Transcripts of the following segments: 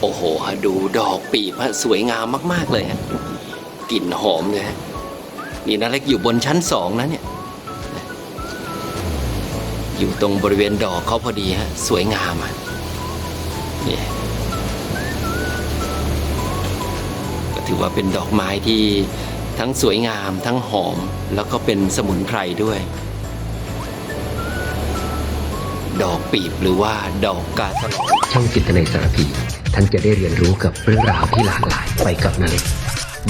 โอ้โห ดูดอกปีบฮะสวยงามมาก ๆ เลยฮะกลิ่นหอมเลยฮะนี่นาเล็กอยู่บนชั้นสองนะเนี่ย อยู่ตรงบริเวณดอกเขาพอดีฮะ สวยงามอะนี่ก็ถือว่าเป็นดอกไม้ที่ทั้งสวยงามทั้งหอมแล้วก็เป็นสมุนไพรด้วย ดอกปีบหรือว่าดอกกาสลองช่องจินตนาสารพีท่านจะได้เรียนรู้กับเรื่องราวที่หลากหลายไปกับนาเล็ก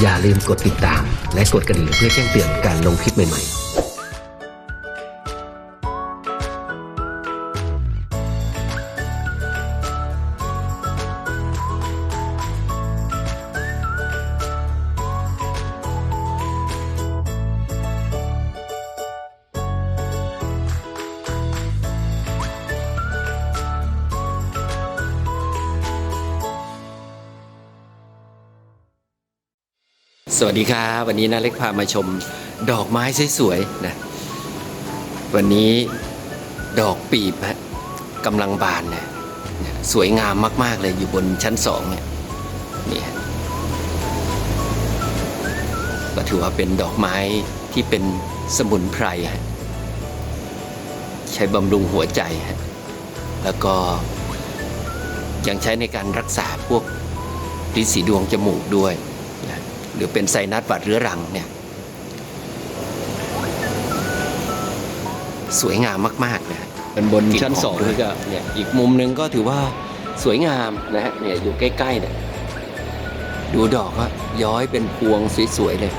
อย่าลืมกดติดตาม และกดกระดิ่งเพื่อแจ้งเตือนการลงคลิปใหม่ๆ สวัสดีครับวันนี้นาเล็กพามาชมดอกไม้สวยๆนะวันนี้ดอกปีบฮะกำลังบานนะเนี่ยสวยงามมากๆเลยอยู่บนชั้นสองเนี่ยนี่ฮะก็ถือว่าเป็นดอกไม้ที่เป็นสมุนไพรฮะใช้บำรุงหัวใจฮะแล้วก็ยังใช้ในการรักษาพวกริดสีดวงจมูกด้วย หรือเป็นไซนัสหวัดเรื้อรังเนี่ยสวยงามมากๆนะเป็นบนชั้นสองนี่ก็เนี่ยอีกมุมหนึงก็ถือว่าสวยงามนะฮะเนี่ยอยู่ใกล้ๆเนี่ยดูดอกก็ย้อยเป็นพวงสวยๆเลย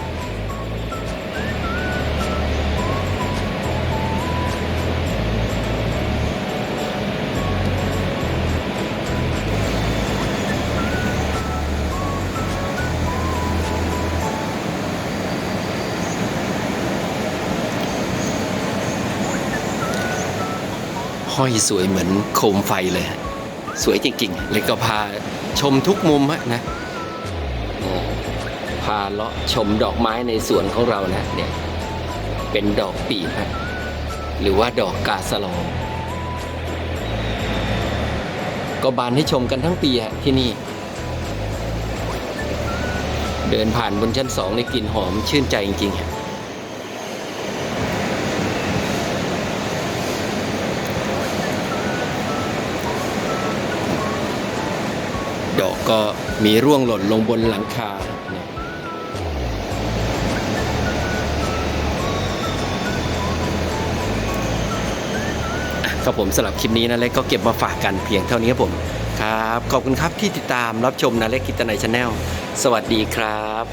ห้อยสวยเหมือนโคมไฟเลยฮะสวยจริงๆเลยก็พาชมทุกมุมฮะนะพาเลาะชมดอกไม้ในสวนของเรานะเนี่ยเป็นดอกปีบฮะหรือว่าดอกกาสลองก็บานให้ชมกันทั้งปีฮะที่นี่ เดินผ่านบนชั้นสองในกลิ่นหอมชื่นใจจริงๆฮะ ดอกก็มีร่วงหล่นลงบนหลังคาเนี่ยครับผมสำหรับคลิปนี้นะเล็กก็เก็บมาฝากกันเพียงเท่านี้ครับผมครับ ขอบคุณครับที่ติดตามรับชมนะเล็กกิตนายชาแนลสวัสดีครับ